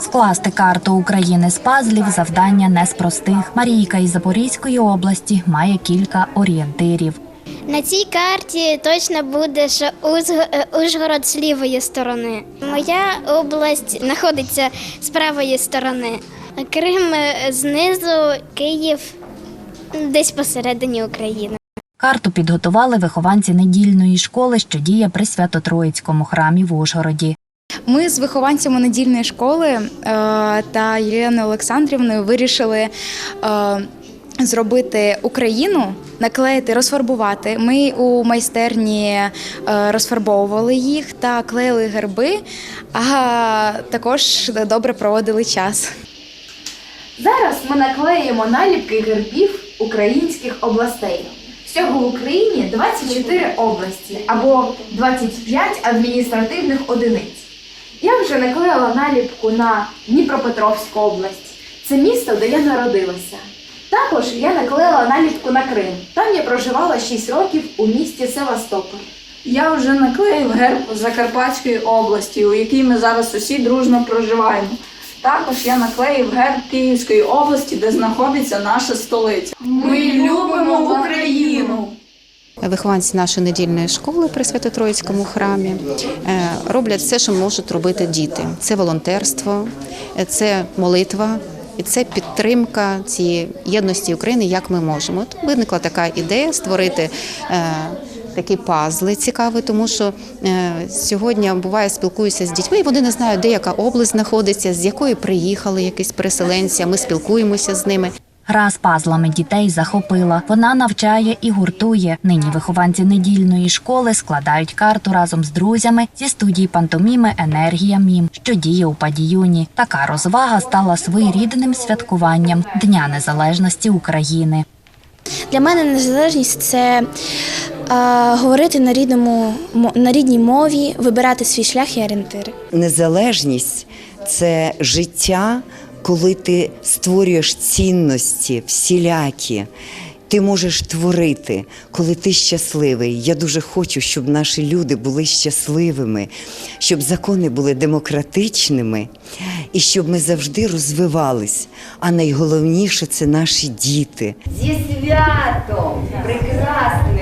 Скласти карту України з пазлів завдання не з простих. Марійка із Запорізької області має кілька орієнтирів. На цій карті точно буде, що е, Ужгород з лівої сторони. Моя область знаходиться з правої сторони. Крим е, знизу, Київ десь посередині України. Карту підготували вихованці недільної школи, що діє при Свято-Троїцькому храмі в Ужгороді. Ми з вихованцями недільної школи е, та Єленою Олександрівною вирішили е, зробити Україну, наклеїти, розфарбувати. Ми у майстерні е, розфарбовували їх та клеїли герби, а також добре проводили час. Зараз ми наклеїмо наліпки гербів українських областей. Всього в Україні 24 області або 25 адміністративних одиниць. Я вже наклеїла наліпку на Дніпропетровську область. Це місто, де я народилася. Також я наклеїла наліпку на Крим. Там я проживала 6 років у місті Севастополь. Я вже наклеїв герб Закарпатської області, у якій ми зараз усі дружно проживаємо. Також я наклеїв герб Київської області, де знаходиться наша столиця. Ми любимо Україну! Вихованці нашої недільної школи при Свято-Троїцькому храмі е, роблять все, що можуть робити діти. Це волонтерство, це молитва. І це підтримка цієї єдності України, як ми можемо. От виникла така ідея створити е, такі пазли цікаві, тому що е, сьогодні буває спілкуюся з дітьми, і вони не знають, де яка область знаходиться, з якої приїхали якісь переселенці. Ми спілкуємося з ними. Гра з пазлами дітей захопила. Вона навчає і гуртує. Нині вихованці недільної школи складають карту разом з друзями зі студії пантоміми Енергія Мім, що діє у падіюні. Така розвага стала своєрідним святкуванням Дня Незалежності України. Для мене незалежність це е, говорити на рідному на рідній мові, вибирати свій шлях і орієнтири. Незалежність це життя, коли ти створюєш цінності всілякі. Ти можеш творити, коли ти щасливий. Я дуже хочу, щоб наші люди були щасливими, щоб закони були демократичними і щоб ми завжди розвивались. А найголовніше це наші діти. Зі святом! Прекрасно!